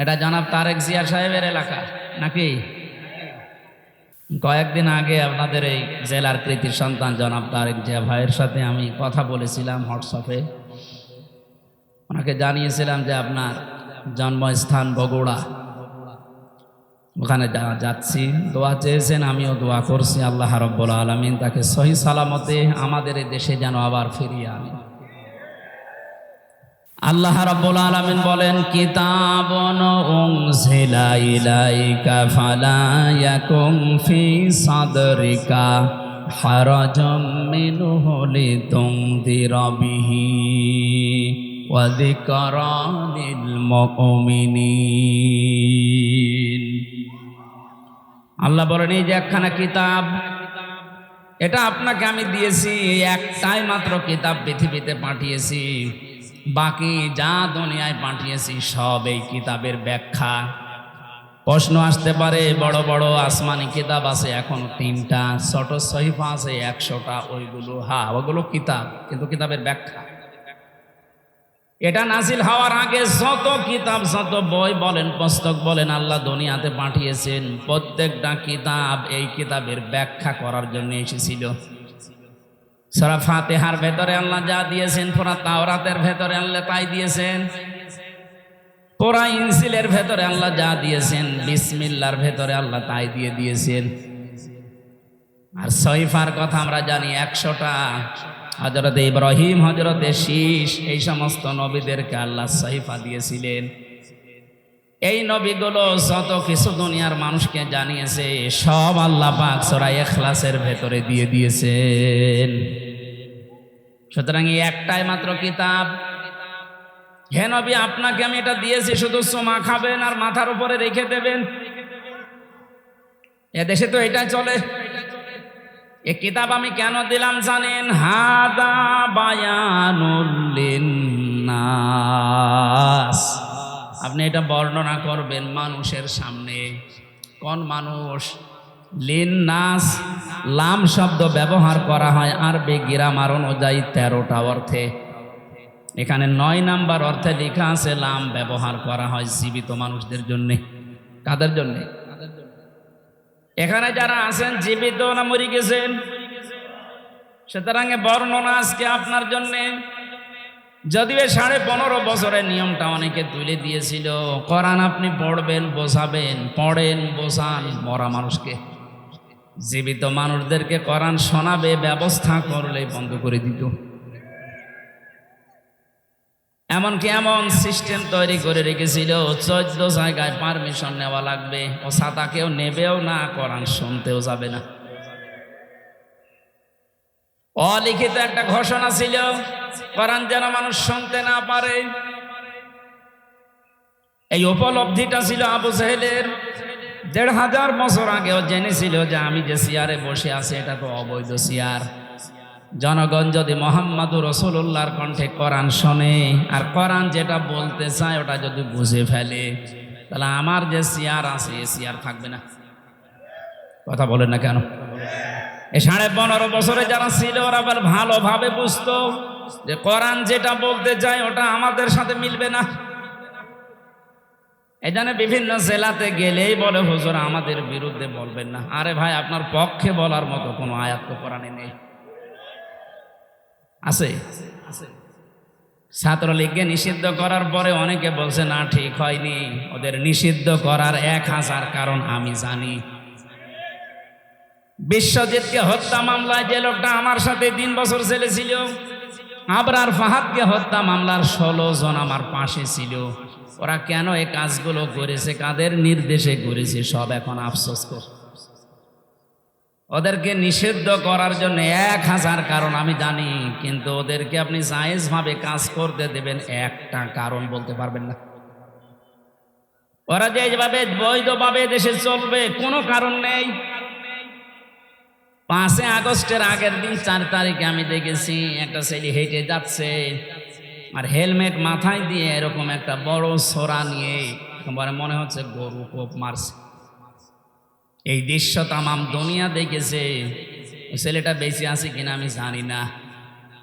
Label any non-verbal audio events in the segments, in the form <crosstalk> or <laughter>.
এটা জনাব তারেক জিয়া সাহেবের এলাকা, নাকি? কয়েকদিন আগে আপনাদের এই জেলার কৃতির সন্তান জনাব তারেক জিয়া ভাইয়ের সাথে আমি কথা বলেছিলাম হোয়াটসঅ্যাপে। ওনাকে জানিয়েছিলাম যে আপনার জন্মস্থান বগুড়া। ওখানে যাচ্ছি, দোয়া চেয়েছেন, আমিও দোয়া করছি। আল্লাহ রব্বুল আলমিন তাকে সহি সালামতে আমাদের এই দেশে যেন আবার ফিরিয়ে আনেন। আল্লাহ রাব্বুল আলামিন বলেন, কিতাবন উনজিলা ইলাইকা ফালা ইয়াকুম ফি সাদরিকা হারাজাম মিনহু লিতুনদিরা বিহি ওয়া যিকরা মুমিনিন। আল্লাহ বলেন, এই যে একখানা কিতাব, এটা আপনাকে আমি দিয়েছি একটাই মাত্র কিতাব পৃথিবীতে পাঠিয়েছি। বাকি যা দুনিয়ায় পাঠিয়েছি সব এই কিতাবের ব্যাখ্যা। প্রশ্ন আসতে পারে, বড় বড় আসমানি কিতাব আছে, এখন তিনটা, ছোট সহিফা আছে, একশোটা, ওইগুলো হা ওগুলো কিতাব, কিন্তু কিতাবের ব্যাখ্যা। এটা নাসিল হওয়ার আগে যত কিতাব, যত বই বলেন, পুস্তক বলেন, আল্লাহ দুনিয়াতে পাঠিয়েছেন, প্রত্যেকটা কিতাব এই কিতাবের ব্যাখ্যা করার জন্য এসেছিল। সারা ফাতেহার ভেতরে আল্লাহ যা দিয়েছেন, পুরা তাওরাতের ভেতরে আল্লাহ তাই দিয়েছেন। পুরা ইনসিলের ভেতরে আল্লাহ যা দিয়েছেন, বিসমিল্লার ভেতরে আল্লাহ তাই দিয়ে দিয়েছেন। আর সৈফার কথা আমরা জানি একশোটা। হজরত ইব্রাহিম হজরতে শীষ এই সমস্ত নবীদেরকে আল্লাহ সহিফা দিয়েছিলেন। এই নবীগুলো যত কিছু দুনিয়ার মানুষকে জানিয়েছে, সব আল্লাহ পাক সরাই এখলাসের ভেতরে দিয়ে দিয়েছেন। সুতরাং এই একটাই মাত্র কিতাব। হে নবী, আপনাকে আমি এটা দিয়েছি, শুধু সোমা খাবেন আর মাথার উপরে রেখে দেবেন। এ দেশে তো এটাই চলে। এ কিতাব আমি কেন দিলাম জানেন? হাদা বায়ানুল্লিন্নাস আপনি এটা বর্ণনা করবেন মানুষের সামনে। কোন মানুষ লিন নাস লাম শব্দ ব্যবহার করা হয় আরবি গিরামার অনুযায়ী তেরোটা অর্থে। এখানে নয় নাম্বার অর্থে লেখা আছে লাম ব্যবহার করা হয় জীবিত মানুষদের জন্যে। কাদের জন্যে? এখানে যারা আছেন জীবিত না মরি গেছেন? সুতরাং বর্ণনা আজকে আপনার জন্যে। যদিও সাড়ে পনেরো বছরের নিয়মটা অনেকে তুলে দিয়েছিল করান আপনি পড়বেন, বোঝাবেন, পড়েন, বোঝান, মরা মানুষকে। জীবিত মানুষদেরকে করান শোনাবে, ব্যবস্থা করলে বন্ধ করে দিত। এমনকি এমন সিস্টেম তৈরি করে রেখেছিল, চোদ্দ জায়গায় পারমিশন নেওয়া লাগবে, ও ছাতা কেউ নেবেও না করান শুনতেও যাবে না। অলিখিত একটা ঘোষণা ছিল, কোরআন যেন মানুষ শুনতে না পারে। এই উপলব্ধিটা ছিল আবু সাহেলের দেড় হাজার বছর আগেও জেনেছিল যে আমি যে চেয়ারে বসে আছি, এটা তো অবৈধ চেয়ার জনগণ যদি মোহাম্মদুর রসুল্লাহর কণ্ঠে কোরআন শোনে, আর কোরআন যেটা বলতে চায়, ওটা যদি বুঝে ফেলে, তাহলে আমার যে চেয়ার আছে, এ চেয়ার থাকবে না। কথা বলেন না কেন? এই সাড়ে পনেরো বছরে যারা ছিল, ওরা আবার ভালোভাবে বুঝতো যে কোরআন যেটা বলতে চায়, ওটা আমাদের সাথে মিলবে না। জন্য বিভিন্ন জেলাতে গেলেই বলে, হুজুর, আমাদের বিরুদ্ধে বলবেন না। আরে ভাই, আপনার পক্ষে বলার মতো কোনো আয়াত তো কোরআনে নেই। আছে? ছাত্রলীগকে নিষিদ্ধ করার পরে অনেকে বলছে, না, ঠিক হয়নি। ওদের নিষিদ্ধ করার এক হাজার কারণ আমি জানি। বিশ্বজিৎকে হত্যা মামলায় যে লোকটা আমার সাথে তিন বছর ছেলে ছিল, আবরার ফাহাদকে হত্যা মামলার ষোলো জন আমার পাশে ছিল। ওরা কেন এই কাজগুলো করেছে, কাদের নির্দেশে করেছে, সব এখন আফসোস কর। ওদেরকে নিষিদ্ধ করার জন্য এক হাজার কারণ আমি জানি, কিন্তু ওদেরকে আপনি জায়েজভাবে কাজ করতে দেবেন একটা কারণ বলতে পারবেন না। ওরা যে এইভাবে বৈধভাবে দেশে চলবে, কোনো কারণ নেই। পাঁচে আগস্টের আগের দিন, চার তারিখে আমি দেখেছি, একটা ছেলে হেঁটে যাচ্ছে আর হেলমেট মাথায় দিয়ে এরকম একটা বড় সোরা নিয়ে একেবারে মনে হচ্ছে গরু কোপ মারছে। এই দৃশ্য তামাম দুনিয়া দেখেছে। ছেলেটা বেঁচে আছে কিনা আমি জানি না।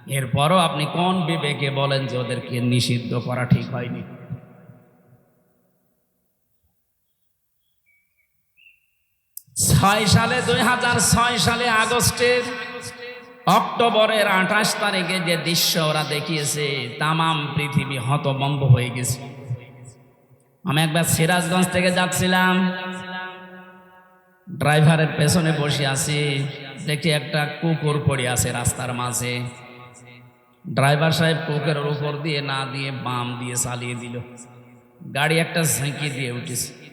এরপরও আপনি কোন বিবেকে বলেন যে ওদেরকে নিষিদ্ধ করা ঠিক হয়নি? ছয় সালে, দুই হাজার ছয় সালে আগস্টের অক্টোবরের আঠাশ তারিখে যে দৃশ্য ওরা দেখিয়েছে, তামাম পৃথিবী হতবম্ব হয়ে গেছে। আমি একবার সিরাজগঞ্জ থেকে যাচ্ছিলাম। ড্রাইভারের পেছনে বসে আছি। দেখি একটা কুকুর পড়ে আছে রাস্তার মাঝে। ড্রাইভার সাহেব কুকুরের উপর দিয়ে না দিয়ে বাম দিয়ে চালিয়ে দিল। গাড়ি একটা ঝেঁকি দিয়ে উঠেছে।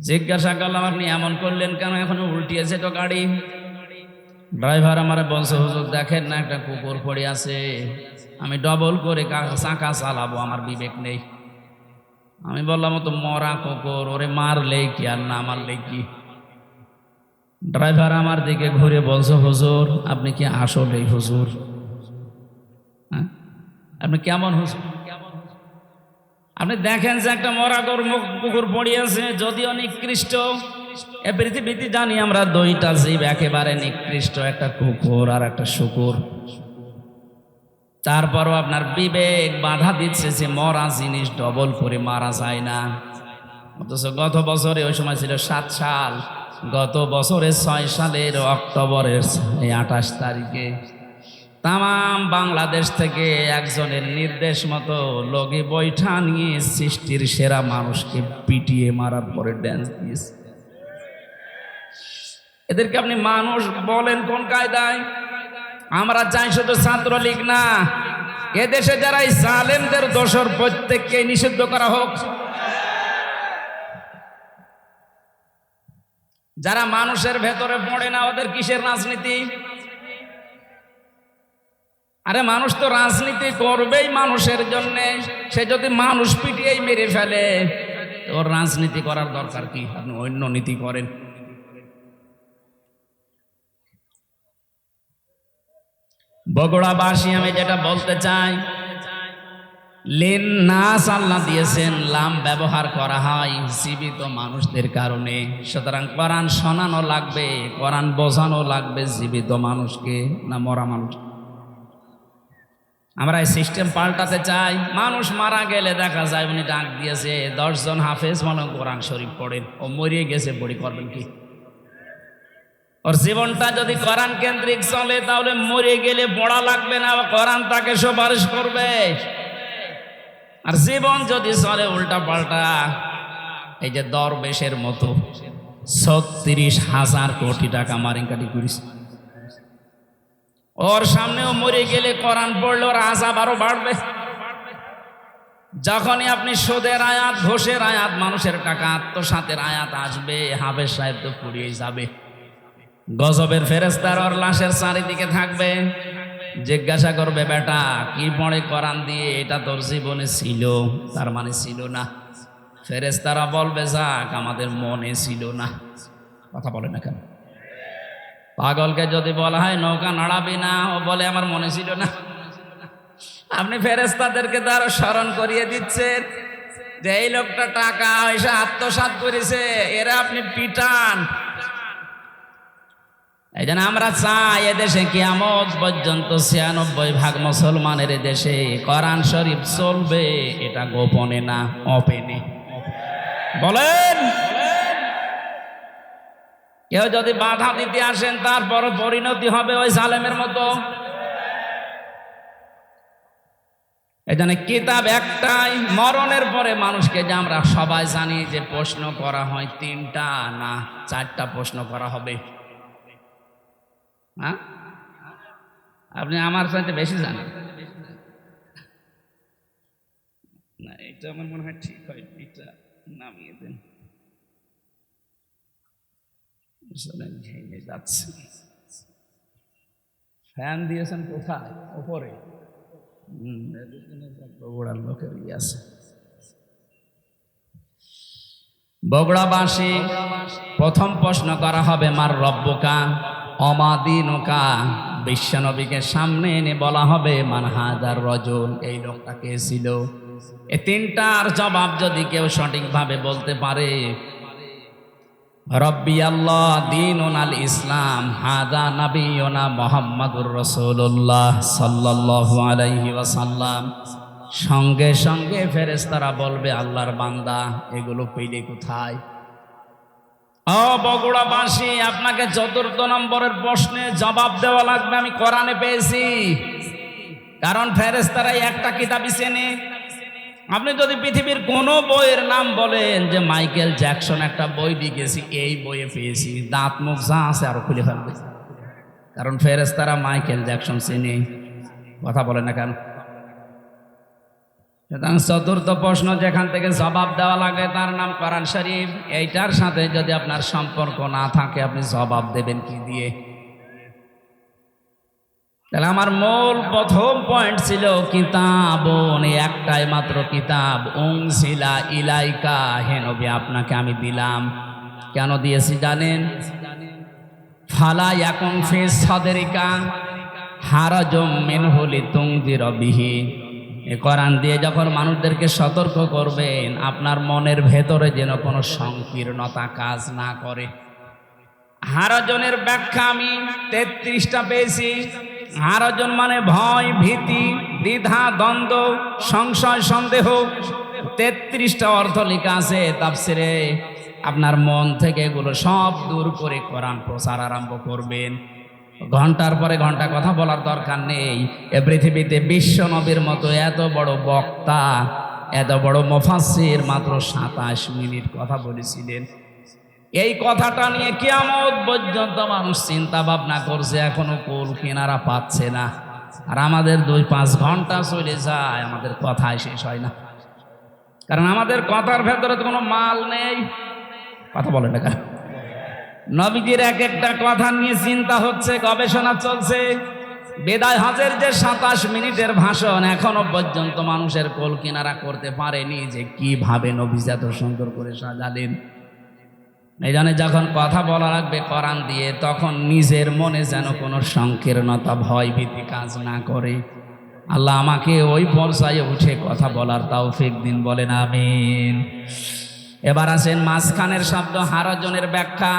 জিজ্ঞাসা করলাম আপনি এমন করলেন কেন? এখন উল্টিয়েছে তো গাড়ি। ড্রাইভার আমার বলছে, হুজুর, দেখেন না, একটা কুকুর পড়ে আছে। আমি ডবল করে চাকা চালাবো, আমার বিবেক নেই। আমি বললাম তো মরা কুকুর, ওরে মারলে কি আর না মারলে কি? ড্রাইভার আমার দিকে ঘুরে বলছে, হুজুর, আপনি কি আসলেই হুজুর? হ্যাঁ? আপনি কেমন হুজুর? আপনি দেখেন যে একটা মরাগর মুখ, কুকুর পড়িয়েছে যদিও নিকৃষ্ট। এ পৃথিবীতে জানি আমরা দুইটা জীব একেবারে নিকৃষ্ট, একটা কুকুর আর একটা শুকুর। তারপরও আপনার বিবেক বাধা দিচ্ছে যে মরা জিনিস ডবল করে মারা যায় না। অথচ গত বছরে, ওই সময় ছিল সাত সাল। গত বছরের ছয় সালের অক্টোবরের আঠাশ তারিখে তাম বাংলাদেশ থেকে একজনের নির্দেশ মতো লগি বৈঠা নিয়ে সৃষ্টির সেরা মানুষকে পিটিয়ে মারার পরে ড্যান্স দিয়েছে। এদেরকে আপনি মানুষ বলেন কোন কায়দায়? আমরা চাই শুধু ছাত্রলীগ না, এদেশে যারা এই জালেমদের দোষর প্রত্যেককে নিষিদ্ধ করা হোক। যারা মানুষের ভেতরে পড়ে না, ওদের কিসের রাজনীতি? আরে মানুষ তো রাজনীতি করবেই মানুষের জন্য। সে যদি মানুষ পিটিয়েই মেরে ফেলে ওর রাজনীতি করার দরকার কি? আপনি অন্য নীতি করেন। বগুড়াবাসী, আমি যেটা বলতে চাই, লেন নাস আল্লাহ দিয়েছেন, লাম ব্যবহার করা হয় জীবিত মানুষদের কারণে। সুতরাং কোরআন শোনানো লাগবে, কোরআন বোঝানো লাগবে জীবিত মানুষকে না মরা মানুষ আমরা এই সিস্টেম পাল্টাতে চাই। মানুষ মারা গেলে দেখা যায় উনি ডাক দিয়েছে, দশজন হাফেজ মনে কোরআন শরীফ পড়েন। ও মরিয়ে গেছে পড়ি করবেন কি? ওর জীবনটা যদি কোরআন কেন্দ্রিক চলে, তাহলে মরে গেলে পড়া লাগবে না, কোরআন তাকে সুপারিশ করবে। আর জীবন যদি চলে, উল্টা পাল্টা। এই যে দরবেশের মতো ছত্রিশ হাজার কোটি টাকা মারিংকাটি করিস। ওর সামনেও মরে গেলে কোরআন পড়লে ওর আজাব আরও বাড়বে। যখনই আপনি সুদের আয়াত, ঘোষের আয়াত, মানুষের টাকা, আত্মসাতের আয়াত আসবে, হাফেজ সাহেব তো পুড়িয়ে যাবে। গজবের ফেরেস্তার ওর লাশের চারিদিকে থাকবে। জিজ্ঞাসা করবে, বেটা, কি পড়ে কোরআন দিয়ে? এটা তোর জীবনে ছিল, তার মানে ছিল না। ফেরেস্তারা বলবে, যাক, আমাদের মনে ছিল না। কথা বলে না কেন? পাগলকে যদি বলা হয় নৌকা নাড়াবি না, ও বলে আমার মনে ছিল না। আপনি ফেরেস্তাদেরকে তো আরও স্মরণ করিয়ে দিচ্ছেন যে এই লোকটা টাকা পয়সা আত্মসাৎ করেছে, এরা আপনি পিটান। এই জন্য আমরা চাই এদেশে কিয়ামত পর্যন্ত ছিয়ানব্বই ভাগ মুসলমানের দেশে কোরআন শরীফ চলবে, এটা গোপনে না, অপেনে। বলেন! কেউ যদি বাধা দিতে আসেন তারপর পরিণতি হবে ওই সালেমের মতো। এই কিতাব একটাই, মরণের পরে মানুষকে যে আমরা সবাই জানি যে প্রশ্ন করা হয় তিনটা না চারটা প্রশ্ন করা হবে। হ্যাঁ? আপনি আমার সাথে বেশি জানেন। না, এটা আমার মনে হয় ঠিক হয়, এটা নামিয়ে দেন। আসলে ঘেমে যাচ্ছে। ফ্যান দিয়েছেন কোথায়? ওপরে। বগুড়ার লোকের আছে। বগুড়াবাসী, প্রথম প্রশ্ন করা হবে, মার রব্বকা, অমাদিনকা, বিশ্বনবীকে সামনে এনে বলা হবে মানহাজার রজল, এই লোকটা কে ছিল? এ তিনটার জবাব যদি কেউ সঠিকভাবে বলতে পারে রব্বি আল্লাহ দিন আল ইসলাম, হাদা নবীনা মোহাম্মদুর রসুল্লাহ সাল্লাল্লাহু আলাইহি ওয়াসাল্লাম। সঙ্গে সঙ্গে ফেরেশতারা বলবে, আল্লাহর বান্দা, এগুলো পেলে কোথায়? ও বগুড়াবাসী, আপনাকে চতুর্থ নম্বরের প্রশ্নে জবাব দেওয়া লাগবে, আমি কোরআনে পেয়েছি। কারণ ফেরেস্তারাই একটা কিতাবই চেনে। আপনি যদি পৃথিবীর কোনো বইয়ের নাম বলেন যে মাইকেল জ্যাকসন একটা বই লিখেছি, এই বইয়ে পেয়েছি। দাঁত মুখ যা আছে আরও খুলে ফেলবে। কারণ ফেরেস্তারা মাইকেল জ্যাকসন চিনে। কথা বলে না কেন? সুতরাং চতুর্থ প্রশ্ন, যেখান থেকে জবাব দেওয়া লাগে তার নাম কোরআন শরীফ। এইটার সাথে যদি আপনার সম্পর্ক না থাকে, আপনি জবাব দেবেন কি দিয়ে? তাহলে আমার মূল প্রথম পয়েন্ট ছিল কিতাব একটাই মাত্র কিতাব। উংসিলা ইলাইকা। হে নবী, আপনাকে আমি দিলাম। কেন দিয়েছি জানেন? ফালা এখন ফেস সদেরিকা, হারাজম মেন হলি তুংদির বিহি। এ কোরআন দিয়ে যখন মানুষদেরকে সতর্ক করবেন, আপনার মনের ভেতরে যেন কোনো সংকীর্ণতা কাজ না করে। হারাজনের ব্যাখ্যা আমি তেত্রিশটা পেয়েছি। হারাজন মানে ভয়, ভীতি, দ্বিধা, দ্বন্দ্ব, সংশয়, সন্দেহ। তেত্রিশটা অর্থ লেখা আছে তাফসিরে। আপনার মন থেকে এগুলো সব দূর করে কোরআন প্রচার আরম্ভ করবেন। ঘণ্টার পরে ঘণ্টা কথা বলার দরকার নেই। এ পৃথিবীতে বিশ্ব নবীর মতো এত বড় বক্তা, এত বড় মোফাসির মাত্র সাতাশ মিনিট কথা বলেছিলেন। এই কথাটা নিয়ে কেমন পর্যন্ত মানুষ চিন্তা ভাবনা করছে, এখনও কোল কিনারা পাচ্ছে না। আর আমাদের দুই পাঁচ ঘণ্টা চলে যায়, আমাদের কথাই শেষ হয় না। কারণ আমাদের কথার ভেতরে তো কোনো মাল নেই। কথা বলে না নবীজির এক একটা কথা নিয়ে চিন্তা হচ্ছে, গবেষণা চলছে। বেদায় হজের যে সাতাশ মিনিটের ভাষণ, এখনও পর্যন্ত মানুষের কোল কিনারা করতে পারেনি যে কীভাবে নবীজ এত সুন্দর করে সাজালেন। এই জন্য যখন কথা বলা লাগবে কোরআন দিয়ে, তখন নিজের মনে যেন কোনো সংকীর্ণতা, ভয় ভীতি কাজ না করে। আল্লাহ আমাকে ওই পর্যায়ে উঠে কথা বলার তাও ফেক দিন, বলেন আমিন। এবার আছেন মাঝখানের শব্দ, হারজনের ব্যাখ্যা।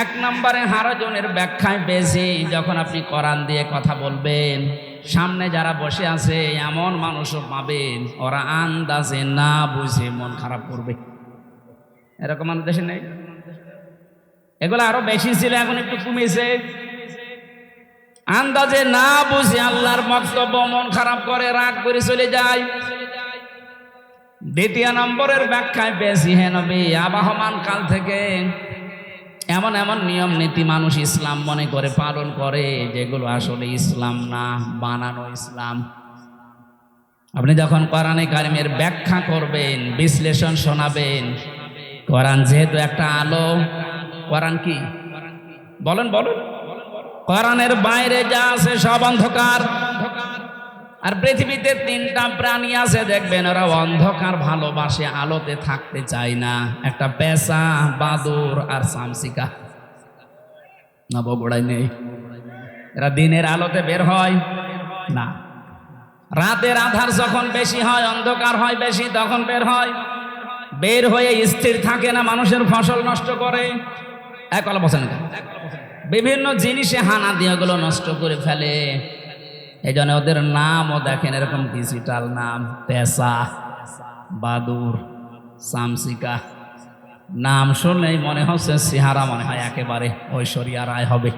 এক নম্বরে হারজনের ব্যাখ্যায় বেশি যখন আপনি কোরআন দিয়ে কথা বলবেন, সামনে যারা বসে আছে, এমন মানুষও পাবেন, ওরা আন্দাজে না বুঝে মন খারাপ করবে। এরকম আমাদের দেশে নেই। এগুলো আরও বেশি ছিল, এখন একটু কমেছে। আন্দাজে না বুঝে আল্লাহর বক্তব্য মন খারাপ করে, রাগ করে চলে যায়। দ্বিতীয় নম্বরের ব্যাখ্যায় বেশি হে নবী, আবাহমান কাল থেকে এমন এমন নিয়ম, নীতি মানুষ ইসলাম মনে করে, পালন করে, যেগুলো আসলে ইসলাম না, বানানো ইসলাম। আপনি যখন কোরআনে কারিমের ব্যাখ্যা করবেন, বিশ্লেষণ শোনাবেন কোরআন যেহেতু একটা আলো, কোরআন কি? বলেন বলেন। কোরআনের বাইরে যা আছে সব অন্ধকার। আর পৃথিবীতে তিনটা প্রাণী আছে, দেখবেন ওরা অন্ধকার ভালোবাসে, আলোতে থাকতে চায় না। একটা পেশা বাদুর আর সামসিকা। না বগুড়াই নেই। এরা দিনের আলোতে বের হয়? না। রাতের আধার যখন বেশি হয়, অন্ধকার হয় বেশি, তখন বের হয়। বের হয়ে স্থির থাকে না, মানুষের ফসল নষ্ট করে। এক কথা বসেন বিভিন্ন জিনিসে হানা দিয়ে ওগুলো নষ্ট করে ফেলে। এই জন্য ওদের নামও দেখেন, এরকম ডিজিটাল নাম পেশা বাদুর, সামসিকা। নাম শুনলেই মনে হচ্ছে সিহারা মনে হয় একেবারে ঐশ্বরিয়া রায় হবে।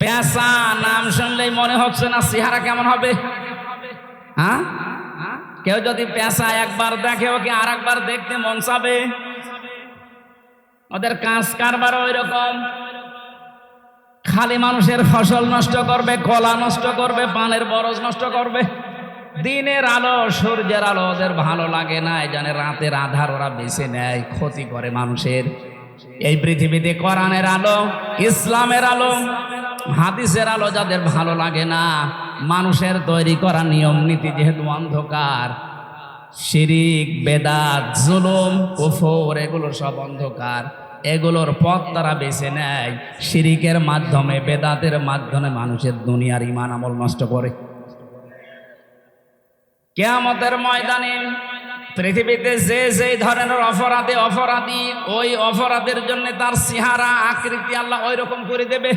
পেশা নাম শুনলেই মনে হচ্ছে না সিহারা কেমন হবে। হ্যাঁ? কেউ যদি পেশা একবার দেখে, ওকে আর একবার দেখতে মন চাবে? ওদের কাজ কারবার ওই রকম খালি মানুষের ফসল নষ্ট করবে, কলা নষ্ট করবে, পানের বরজ নষ্ট করবে। দিনের আলো, সূর্যের আলো ওদের ভালো লাগে না, এই জানে রাতের আধার ওরা বেছে নেয়, ক্ষতি করে মানুষের। এই পৃথিবীতে কোরআনের আলো, ইসলামের আলো, হাদিসের আলো যাদের ভালো লাগে না মানুষের তৈরি করা নিয়ম নীতি যেহেতু অন্ধকার, শিরিক, বেদাত, জুলুম, কুফর, এগুলো সব অন্ধকার। এগুলোর পথ তারা বেছে নেয় শিরিকের মাধ্যমে, বেদাতের মাধ্যমে মানুষের দুনিয়ার ইমান আমল নষ্ট করে। কেয়ামতের ময়দানে পৃথিবীতে যে যে ধরনের অপরাধে অপরাধী, ওই অপরাধের জন্য তার চেহারা, আকৃতি আল্লাহ ওই রকম করে দেবে।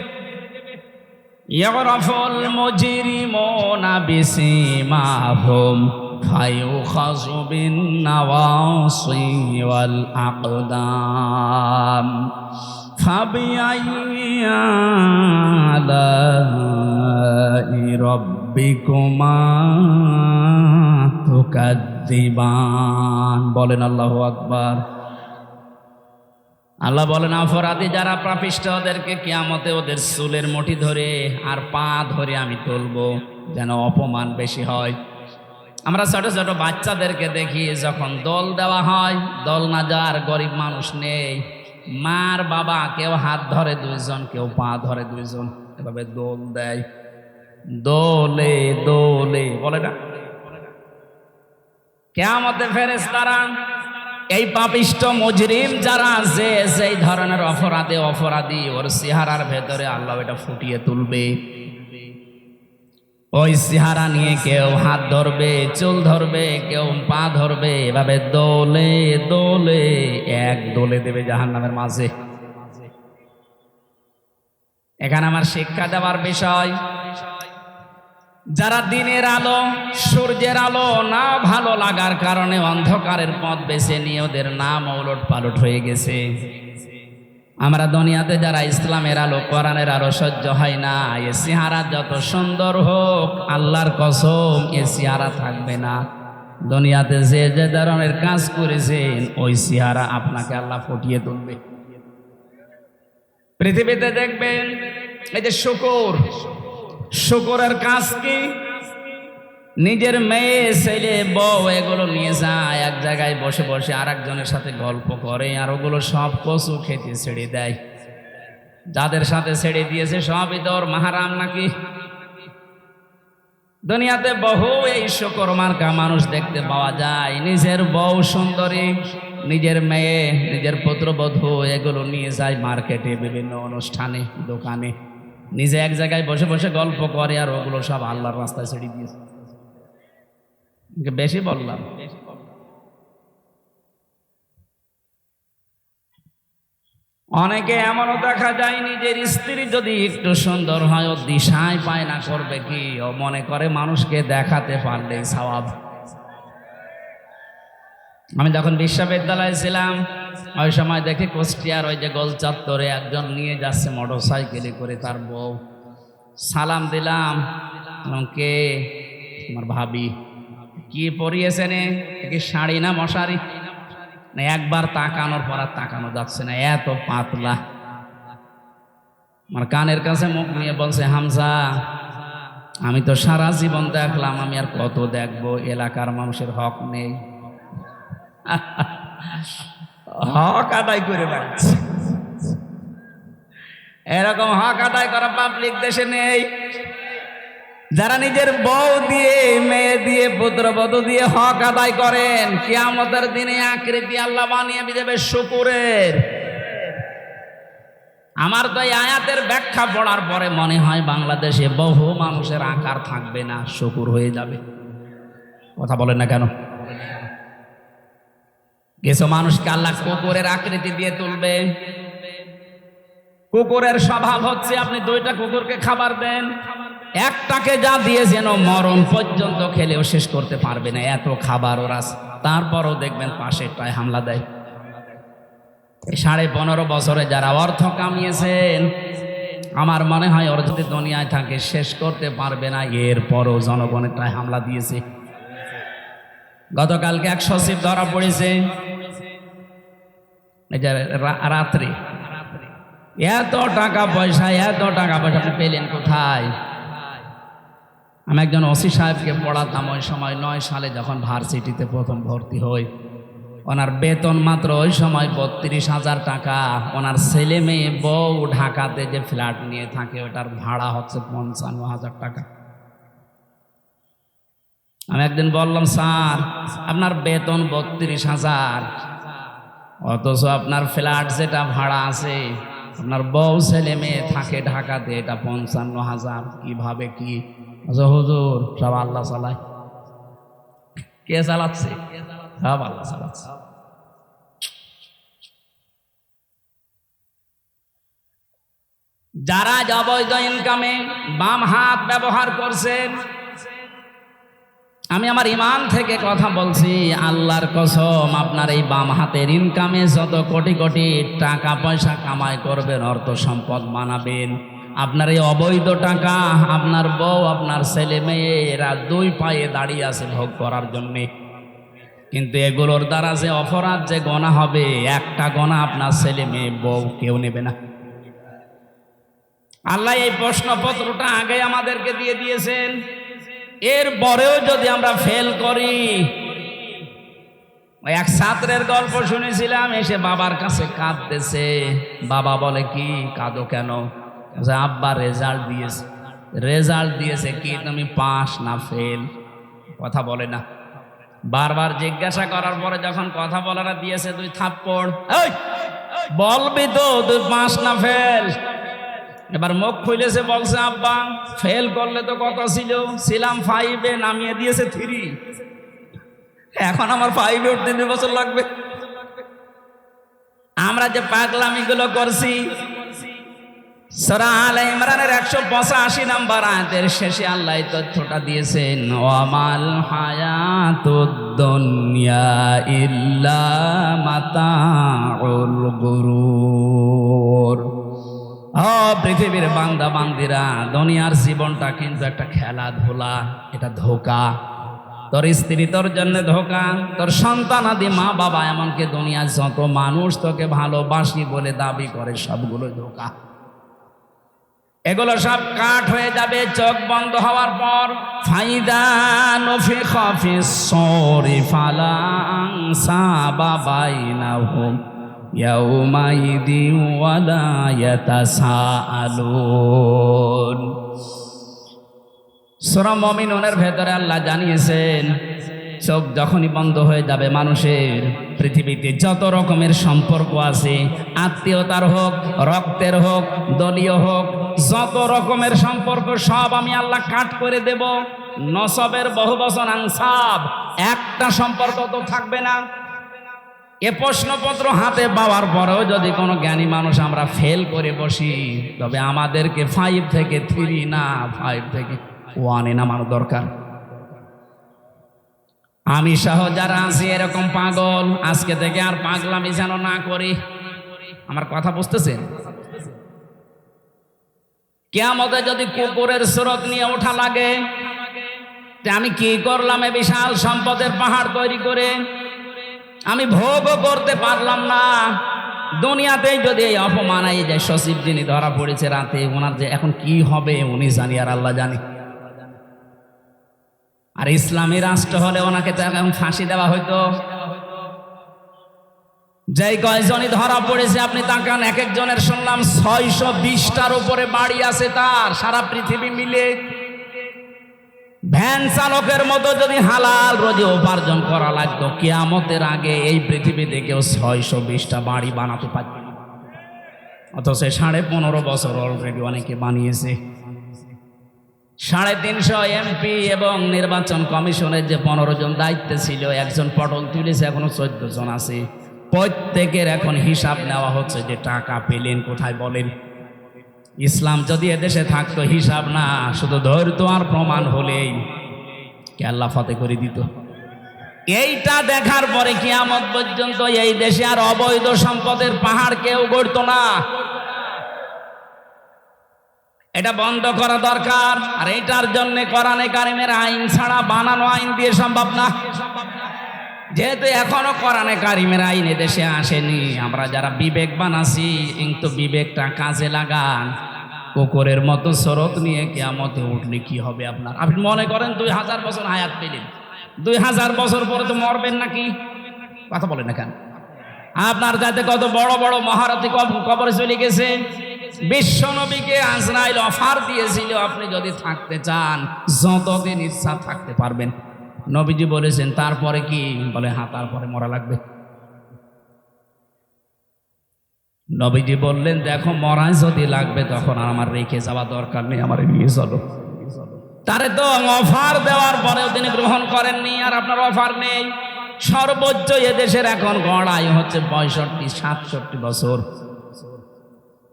ইয়াগরাফুল মুজরিমুনা বিসিমাহুম فيؤخذ بالنواصي والأقدام فبأي آلاء ربكما تكذبان বলেন আল্লাহু আকবার আল্লাহ বলেন, অপরাধী যারা প্রাপিষ্ট ওদেরকে কিয়ামতে ওদের চুলের মুঠি ধরে আর পা ধরে আমি তুলবো, যেন অপমান বেশি হয়। আমরা ছোট ছোট বাচ্চাদেরকে দেখি, যখন দোল দেওয়া হয়, দল না যার গরিব মানুষ নেই। মার বাবা কেউ হাত ধরে দুইজন, কেউ পা ধরে দুইজন, এভাবে দোল দেয়। দোলে দোলে, বলে না? কেয়ামতে ফেরেস তারা এই পাপিষ্ট মজরিম যারা আছে, সেই ধরনের অপরাধে অপরাধী, ওর চেহারার ভেতরে আল্লাহ এটা ফুটিয়ে তুলবে। ওই চেহারা নিয়ে কেউ হাত ধরবে, চুল ধরবে, কেউ পা ধরবে, এভাবে দোলে দোলে, এক দোলে দেবে জাহান নামের মাঝে। এখানে আমার শিক্ষা দেওয়ার বিষয় যারা দিনের আলো, সূর্যের আলো না ভালো লাগার কারণে অন্ধকারের পথ বেছে নিয়ে ওদের নাম ওলট পালট হয়ে গেছে। আমরা দুনিয়াতে যারা ইসলামের আলো, কোরআনের আলো সহ্য হয় না, এ সিহারা যত সুন্দর হোক, আল্লাহর কসম এ সিহারা থাকবে না। দুনিয়াতে যে যে ধরনের কাজ করেছেন, ওই সিহারা আপনাকে আল্লাহ ফুটিয়ে তুলবে। পৃথিবীতে দেখবেন, এই যে শুকুর শুকুরের কাজ কি? নিজের মেয়ে, ছেলে, বউ এগুলো নিয়ে যায়, এক জায়গায় বসে বসে আর একজনের সাথে গল্প করে, আর ওগুলো সব কচু খেতে ছেড়ে দেয়। যাদের সাথে ছেড়ে দিয়েছে, সবই তোর মাহারাম নাকি? দুনিয়াতে বহু এই শুকর মার্কা মানুষ দেখতে পাওয়া যায়। নিজের বউ সুন্দরী, নিজের মেয়ে, নিজের পুত্রবধূ এগুলো নিয়ে যায় মার্কেটে, বিভিন্ন অনুষ্ঠানে, দোকানে। নিজে এক জায়গায় বসে বসে গল্প করে আর ওগুলো সব আল্লাহর রাস্তায় ছেড়ে দিয়েছে। বেশি বললাম। অনেকে এমনও দেখা যায় নিজের স্ত্রী যদি একটু সুন্দর হয়, ও দিশায় পায় না করবে কি? ও মনে করে মানুষকে দেখাতে পারলে স্বভাব। আমি যখন বিশ্ববিদ্যালয়ে ছিলাম। ওই সময় দেখি কুষ্টিয়ার ওই যে গোল চত্বরে একজন নিয়ে যাচ্ছে মোটর সাইকেলে করে তার বউ। সালাম দিলাম। কে? তোমার ভাবি। কি পরিয়েছে নে? কি শাড়ি না মশারি? না, একবার তাকানোর পর আর তাকানো যাচ্ছে না, এত পাতলা। আমার কানের কাছে মুখ নিয়ে বলছে, হামজা, আমি তো সারা জীবন দেখলাম, আমি আর কত দেখব? এলাকার মানুষের হক নেই। <laughs> হক আদায় করে বেড়াচ্ছে এরকম হক আদায় করা পাবলিক দেশে নেই। যারা নিজের বউ দিয়ে, মেয়ে দিয়ে পুত্রবধূ দিয়ে হক আদায় করেন, কিয়ামতের দিনে আকৃতি আল্লাহ বানিয়ে দেবে শুকুরের। আমার তো এই আয়াতের ব্যাখ্যা পড়ার পরে মনে হয় বাংলাদেশে বহু মানুষের আকার থাকবে না, শুকুর হয়ে যাবে। কথা বলেন না কেন? কিছু মানুষকে আল্লাহ কুকুরের আকৃতি দিয়ে তুলবে। কুকুরের স্বভাব হচ্ছে আপনি দুইটা কুকুরকে খাবার দেন, একটাকে যা দিয়ে যেন মরণ পর্যন্ত খেলেও শেষ করতে পারবে না, এত খাবার ওরা তারপরও দেখবেন পাশেরটায় হামলা দেয়। সাড়ে পনেরো বছরে যারা অর্থ কামিয়েছেন, আমার মনে হয় যদি দুনিয়ায় থাকে, শেষ করতে পারবে না, এরপরও জনগণেরটায় হামলা দিয়েছে। গতকালকে এক সচিব ধরা পড়েছে। রাত্রে। এত টাকা পয়সা, এত টাকা পয়সা, আপনি পেলেন কোথায়? আমি একজন ওসি সাহেবকে পড়াতাম ওই সময়, নয় সালে যখন ভার্সিটিতে প্রথম ভর্তি হই। ওনার বেতন মাত্র ওই সময় বত্রিশ হাজার টাকা। ওনার ছেলে মেয়ে বউ ঢাকাতে যে ফ্ল্যাট নিয়ে থাকে, ওটার ভাড়া হচ্ছে পঞ্চান্ন হাজার টাকা। আমি একদিন বললাম স্যার আপনার বেতন বত্রিশ হাজার। অথচ আপনার ফ্ল্যাট যেটা ভাড়া আছে আপনার বউ ছেলে মেয়ে থাকে ঢাকাতে এটা পঞ্চান্ন হাজার। কীভাবে কি? আচ্ছা, হুজুর সব আল্লাহ চালায়। কে চালাচ্ছে? সব আল্লাহ চালাচ্ছে। যারা অবৈধ ইনকামে বাম হাত ব্যবহার করছেন আমি আমার ইমান থেকে কথা বলছি, আল্লাহর কসম, আপনার এই বাম হাতের ইনকামে যত কোটি কোটি টাকা পয়সা কামাই করবেন, অর্থ সম্পদ বানাবেন। আপনার এই অবৈধ টাকা, আপনার বউ, আপনার ছেলে মেয়ে এরা দুই পায়ে দাঁড়িয়ে আছে ভোগ করার জন্যে। কিন্তু এগুলোর দ্বারা যে অপরাধ, যে গণা হবে, একটা গণা আপনার ছেলে মেয়ে, বউ কেউ নেবে না। আল্লাহ এই প্রশ্নপত্রটা আগে আমাদেরকে দিয়ে দিয়েছেন। এর পরেও যদি আমরা ফেল করি, ওই এক ছাত্রের গল্প শুনেছিলাম, এসে বাবার কাছে কাঁদতেছে। বাবা বলে, কি? কাঁদো কেন? আব্বা রেজাল্ট দিয়েছে। রেজাল্ট দিয়েছে কি? তুমি পাস না ফেল কথা বলে না। বারবার জিজ্ঞাসা করার পরে যখন কথা বলাটা দিয়েছে তুই থাপ্পড় বলবি তো, তুই পাস না ফেল এবার মুখ খুলেছে বলছে, আব্বা ফেল করলে তো কত ছিল? ছিলাম ফাইভে নামিয়ে দিয়েছে থ্রি এখন আমার ফাইভে উঠতে দুই বছর লাগবে। আমরা যে পাগলামিগুলো করছি, সরা আল ইমরানের একশো পঁচাশি নাম্বার আয়াতের শেষে আল্লাহ তথ্যটা দিয়েছেন, ওয়ামাল হায়াতুদ্দুনিয়া ইল্লা মাতাউল গুরুর। ও পৃথিবীর বান্দা বান্দিরা, দুনিয়ার জীবনটা কিন্তু একটা খেলাধুলা, এটা ধোকা। তোর স্ত্রী তোর জন্য ধোকা, তোর সন্তান আদি মা বাবা, এমনকি দুনিয়ার যত মানুষ তোকে ভালোবাসি বলে দাবি করে, সবগুলো ধোকা। এগুলো সব কাঠ হয়ে যাবে চোখ বন্ধ হওয়ার পর। ফাইদা নফি খফি সরি ফালাং সাবাবাইনাহুম মুমিনুনের ভেতরে আল্লাহ জানিয়েছেন, চোখ যখনই বন্ধ হয়ে যাবে মানুষের, পৃথিবীতে যত রকমের সম্পর্ক আছে, আত্মীয়তার হোক, রক্তের হোক, দলীয় হোক, যত রকমের সম্পর্ক সব আমি আল্লাহ কাট করে দেব। নসবের বহু বছর আংসাব একটা সম্পর্ক তো থাকবে না। এ প্রশ্নপত্র হাতে পাওয়ার পরেও যদি কোনো জ্ঞানী মানুষ আমরা ফেল করে বসি, তবে আমাদেরকে ফাইভ থেকে থ্রি না ফাইভ থেকে ওয়ানে নামানো দরকার। আমি সহ যারা আছি এরকম পাগল, আজকে থেকে আর পাগলামি যেন না করি। আমার কথা বুঝতেছেন? কেয়ামতে যদি কুকুরের স্রোত নিয়ে ওঠা লাগে আমি কি করলাম এ বিশাল সম্পদের পাহাড় তৈরি করে? আমি ভোগও করতে পারলাম না। দুনিয়াতেই যদি এই অপমান, এই যে সচিব যিনি ধরা পড়েছে রাতে, ওনার যে এখন কি হবে, উনি জানি আর আল্লাহ জানি। আর ইসলামী রাষ্ট্র হলে ওনাকে তো এখন ফাঁসি দেওয়া হইতো। যেই কয়জনই ধরা পড়েছে, আপনি তাকান, এক একজনের শুনলাম ছয়শো বিশটার উপরে বাড়ি আছে তার, সারা পৃথিবী মিলে। ভ্যান চালকের মতো যদি হালাল রোজে উপার্জন করা লাগতো, কেয়ামতের আগে এই পৃথিবীতে কেউ ছয়শো বিশটা বাড়ি বানাতে পারত অথচ সাড়ে পনেরো বছর অলরেডি অনেকে বানিয়েছে। সাড়ে তিনশো এমপি এবং নির্বাচন কমিশনের যে পনেরো জন দায়িত্বে ছিল, একজন পটল তুলেছে, এখনও চোদ্দ জন আছে। প্রত্যেকের এখন হিসাব নেওয়া হচ্ছে যে টাকা পেলেন, কোথায় বলেন? ইসলাম যদি এদেশে থাকতো, হিসাব না, শুধু ধৈর্য আর প্রমাণ হলেই কে আল্লাহ ফতে করে দিত। এইটা দেখার পরে কিয়ামত পর্যন্ত এই দেশে আর অবৈধ সম্পদের পাহাড় কেউ গড়ত না। এটা বন্ধ করা দরকার, আর এটার জন্য কোরআনে কারিমের আইন ছাড়া বানানো আইন দিয়ে সম্ভব না। যেহেতু এখনও কোরআনে কারিমের আইন দেশে আসেনি, আমরা যারা বিবেকবান আছি কিন্তু বিবেকটা কাজে লাগান। কুকুরের মতো স্রোত নিয়ে কেয়ামতে উঠলে কি হবে আপনার? আপনি মনে করেন দুই হাজার বছর হায়াত পেলেন? দুই হাজার বছর পরে তো মরবেন নাকি? কথা বলেন কেন? আপনার যাতে কত বড় বড় মহারথী কব- কবরে চলে গেছে? বিশ্ব নবীকে আজরাইল অফার দিয়েছিল, আপনি যদি থাকতে চান, যতদিন ইচ্ছা থাকতে পারবেন। নবীজি বলেছেন, তারপরে কি? বলে হ্যাঁ তারপরে মরা লাগবে। নবীজি বললেন, দেখো মরা যদি লাগবে, তখন আর আমার রেখে যাওয়া দরকার নেই, আমার নিয়ে চলো। তারে তো অফার দেওয়ার পরেও তিনি গ্রহণ করেননি, আর আপনার অফার নেই। সর্বোচ্চ এদেশের এখন গড়াই হচ্ছে পঁয়ষট্টি, সাতষট্টি বছর।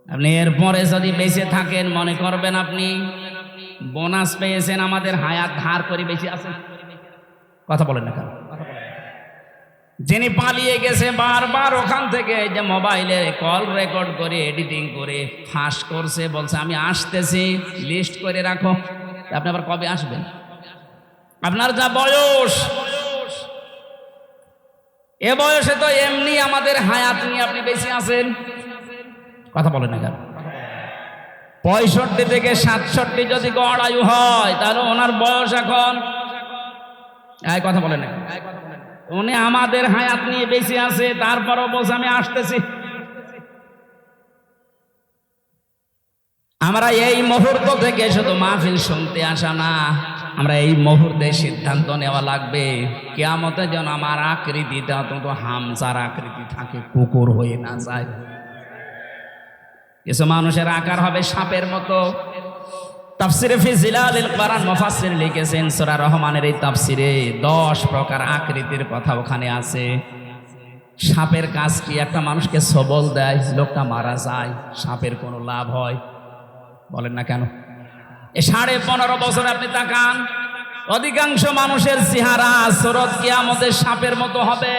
আপনি এরপরে যদি বেঁচে থাকেন, মনে করবেন আপনি, বোনাস পেয়েছেন আমাদের হায়াত, ধার করে বেঁচে আছেন। কথা বলেন না কেন? যিনি পালিয়ে গেছে বারবার ওখান থেকে যে মোবাইলে কল রেকর্ড করে, এডিটিং করে, ফাঁস করছে, বলছে, আমি আসতেছি, লিস্ট করে রাখো। আপনি আবার কবে আসবেন? আপনার যা বয়স, এ বয়সে তো এমনি আমাদের হায়াত নিয়ে আপনি বেশি আছেন। কথা বলেন না কেন? পঁয়ষট্টি থেকে সাতষট্টি যদি গড় আয়ু হয়, তাহলে ওনার বয়স এখন এই কথা বলেন না। উনি আমাদের হায়াত নিয়ে বেশি আছে, তারপরও বলছে আমি আসতেছি। আমরা এই মুহূর্ত থেকে শুধু মাহফিল শুনতে আসা না, আমরা এই মুহূর্তে সিদ্ধান্ত নেওয়া লাগবে। কেয়ামতে যেন আমার আকৃতিটা অন্তত হামসার আকৃতি থাকে, কুকুর হয়ে না যায়। কিছু মানুষের আকার হবে সাপের মতো। তাফসিরে ফি জিলালিল কোরআন মুফাসসির লিখেছেন সূরা রহমানের এই তাফসিরে 10 প্রকার আকৃতির কথা ওখানে আছে। সাপের কাজ কি একটা মানুষকে সবল দেয়, লোকটা মারা যায়, সাপের কোনো লাভ হয়? বলেন না কেন? এ সাড়ে পনেরো বছর আপনি তাকান, অধিকাংশ মানুষের চেহারা সুরত কিয়ামতের সাপের মতো হবে।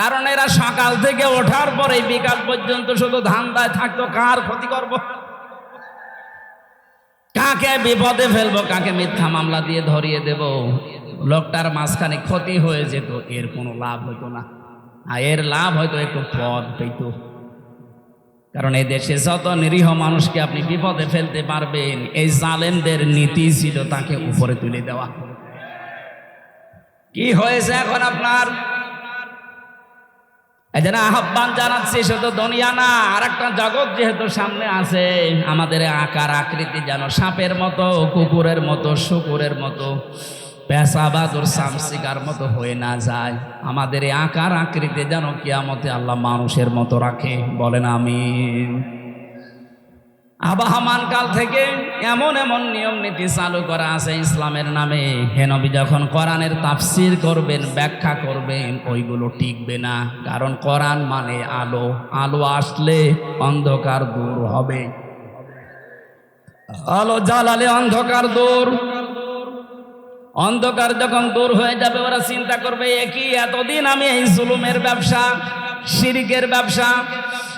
কারণ এরা সকাল থেকে ওঠার পরে বিকাল পর্যন্ত শুধু ধান্দায় থাকতো, কার ক্ষতি করব? কাকে বিপদে ফেলব, কাকে মিথ্যা মামলা দিয়ে ধরিয়ে দেব? লোকটার মাঝখানে ক্ষতি হয়ে যেত, এর কোনো লাভ হতো না। আর এর লাভ হয়তো একটু পদ পেত কারণ এই দেশে যত নিরীহ মানুষকে আপনি বিপদে ফেলতে পারবেন, এই জালেমদের নীতি ছিল তাকে উপরে তুলে দেওয়া। কি হয়েছে এখন আপনার? জন্য আহ্বান জানাচ্ছি, শুধু দুনিয়া না আর একটা জগৎ যেহেতু সামনে আছে, আমাদের আকার আকৃতি যেন সাপের মতো, কুকুরের মতো, শুকুরের মতো পেশাবাদুর সামসিকার মতো হয়ে না যায়। আমাদের আকার আকৃতি যেন কিয়ামতে আল্লাহ মানুষের মতো রাখে। বলেন আমি আবাহমান কাল থেকে এমন এমন নিয়ম নীতি চালু করা আছে ইসলামের নামে। হেনবি যখন কোরআনের তাফসির করবেন, ব্যাখ্যা করবেন, ওইগুলো টিকবে না। কারণ কোরআন মানে আলো। আলো আসলে অন্ধকার দূর হবে। আলো জ্বালালে অন্ধকার দূর। অন্ধকার যখন দূর হয়ে যাবে, ওরা চিন্তা করবে একই এতদিন আমি এই জুলুমের ব্যবসা শিরিকের ব্যবসা,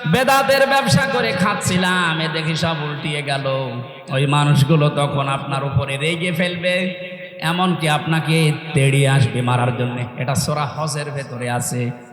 বেদাতের ব্যবসা করে খাচ্ছিলাম। এ দেখি সব উল্টিয়ে গেল। ওই মানুষগুলো তখন আপনার উপরে রেগে ফেলবে, এমনকি আপনাকে তেড়িয়ে আসবে মারার জন্য। এটা সোরা হজের ভেতরে আছে।